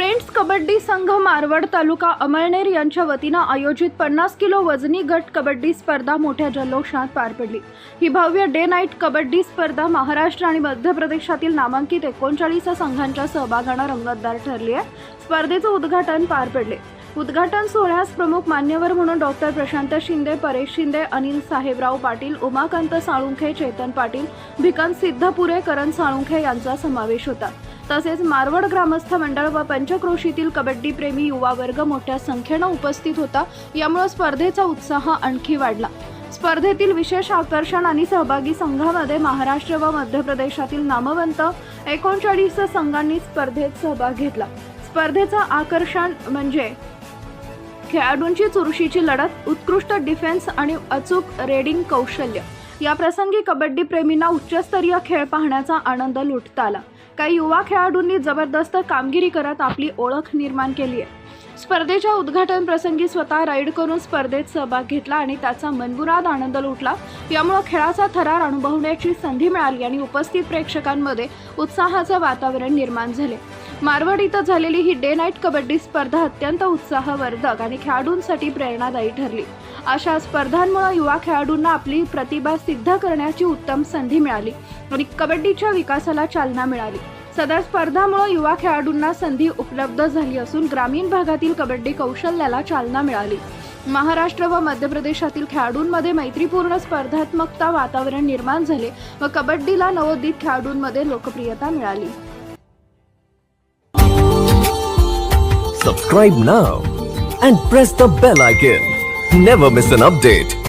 Friends kabaddi संघ मारवड तालुका अमळनेर यांच्या वतीनं आयोजित पन्नास किलो वजनी गट कबड्डी स्पर्धा मोठ्या जल्लोषात पार पडली. ही भव्य डे नाईट कबड्डी स्पर्धा महाराष्ट्र आणि मध्य प्रदेशातील नामांकित एकोणचाळीस संघांच्या सहभागानं रंगतदार ठरली आहे. स्पर्धेचं उद्घाटन पार पडले. उद्घाटन सोहळ्यास प्रमुख मान्यवर म्हणून डॉक्टर प्रशांत शिंदे परेश शिंदे अनिल साहेबराव पाटील उमाकांत साळुंखे चेतन पाटील भिकन सिद्धपुरे करण साळुंखे यांचा समावेश होता. तसेच मारवड ग्रामस्थ मंडळ व पंचक्रोशीतील कबड्डी प्रेमी युवा वर्ग मोठ्या संख्येनं उपस्थित होता. यामुळे स्पर्धेचा उत्साह आणखी वाढला. स्पर्धेतील विशेष आकर्षण आणि सहभागी संघामध्ये महाराष्ट्र व मध्य प्रदेशातील नामवंत एकोणचाळीस संघांनी स्पर्धेत सहभाग घेतला. स्पर्धेचं आकर्षण म्हणजे खेळाडूंची चुरशीची लढत उत्कृष्ट डिफेन्स आणि अचूक रेडिंग कौशल्य. या प्रसंगी कबड्डी प्रेमींना उच्चस्तरीय खेळ पाहण्याचा आनंद लुटता आला. काही युवा खेळाडूंनी जबरदस्त कामगिरी करत आपली ओळख निर्माण केली आहे. स्पर्धेच्या उद्घाटन प्रसंगी स्वतः राईड करून स्पर्धेत सहभाग घेतला आणि त्याचा मनमुराद आनंद लुटला. यामुळे खेळाचा थरार अनुभवण्याची संधी मिळाली आणि उपस्थित प्रेक्षकांमध्ये उत्साहाचं वातावरण निर्माण झाले. मारवाड इथं झालेली ही डे नाईट कबड्डी स्पर्धा अत्यंत उत्साहवर्धक आणि खेळाडूंसाठी प्रेरणादायी ठरली. अशा स्पर्धांमुळे युवा खेळाडूंना आपली प्रतिभा सिद्ध करण्याची उत्तम संधी मिळाली आणि कबड्डीच्या विकासाला चालना मिळाली. सदर स्पर्धामुळे युवा खेळाडूंना संधी उपलब्ध झाली असून ग्रामीण भागातील कबड्डी कौशल्याला चालना मिळाली. महाराष्ट्र व मध्य प्रदेशातील खेळाडूंमध्ये मैत्रीपूर्ण स्पर्धात्मकता वातावरण निर्माण झाले व कबड्डीला नवोदित खेळाडूंमध्ये लोकप्रियता मिळाली. Subscribe now and press the bell icon never miss an update